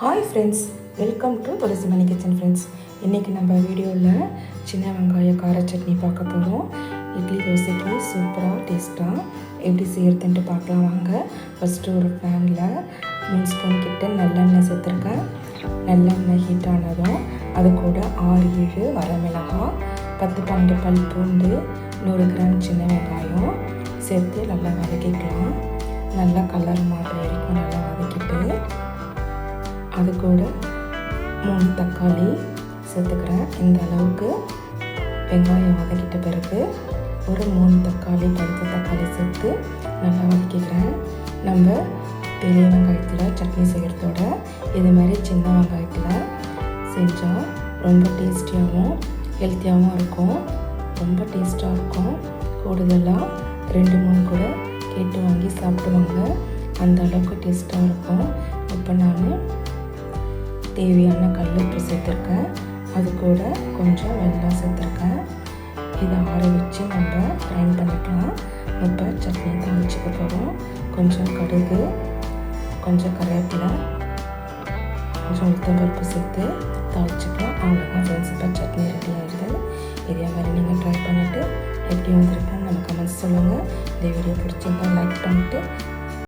Hi friends welcome to Tulasi Mani kitchen friends இன்றைக்கி நம்ம வீடியோவில் சின்ன வெங்காய கார சட்னி பார்க்க போகிறோம் இட்லி தோசைக்கு சூப்பராக டேஸ்ட்டாக எப்படி செய்கிறதுன்ட்டு பார்க்கலாம் வாங்க. ஃபஸ்ட்டு ஒரு பேனில் மூணு ஸ்பூன் கிட்ட நல்லெண்ணெய் சேர்த்துருக்கேன். நல்லெண்ணெய் ஹீட் ஆனதும் அது கூட ஆறு ஏழு வரமிளகாய் பத்து பன்னெண்டு பல் பூண்டு நூறு கிராம் சின்ன வெங்காயம் சேர்த்து நல்லா வதக்கிக்கலாம். நல்லா கலர் மாறுற வரைக்கும் நல்லா வதக்கிட்டு அது கூட மூணு தக்காளி சேர்த்துக்கிறேன். இந்த அளவுக்கு வெங்காயம் வதக்கிட்ட பிறகு ஒரு மூணு தக்காளி பழுத்த தக்காளி சேர்த்து நல்லா வதக்கிக்கிறேன். நம்ம பெரிய வெங்காயத்தில் சட்னி செய்கிறதோட இது மாதிரி சின்ன வெங்காயத்தில் செஞ்சால் ரொம்ப டேஸ்டியாகவும் ஹெல்த்தியாகவும் இருக்கும். ரொம்ப டேஸ்ட்டாக இருக்கும். கூடுதலாக ரெண்டு மூணு கூட கேட்டு வாங்கி சாப்பிடுவாங்க அந்த அளவுக்கு டேஸ்ட்டாக இருக்கும். இப்போ நான் தேவையான கல் உப்பு சேர்த்துருக்கேன். அது கூட கொஞ்சம் வெள்ளம் சேர்த்துருக்கேன். இதை ஆற வச்சு நம்ம கிரைண்ட் பண்ணிக்கலாம். இப்போ சட்னி தாளிச்சுக்க போகிறோம் கொஞ்சம் கடுகு கொஞ்சம் கருவேப்பிலை கொஞ்சம் உளுத்தம்பருப்பு சேர்த்து தாளிச்சுக்கலாம். அவ்வளோதான் ஃப்ரெண்ட்ஸ் இப்போ சட்னி ரெடி ஆகிடுது இதே மாதிரி நீங்கள் ட்ரை பண்ணிவிட்டு எப்படி வந்திருக்குன்னு நம்ம கமெண்ட்ஸ் சொல்லுங்கள் இந்த வீடியோ பிடிச்சிருந்தா லைக் பண்ணிவிட்டு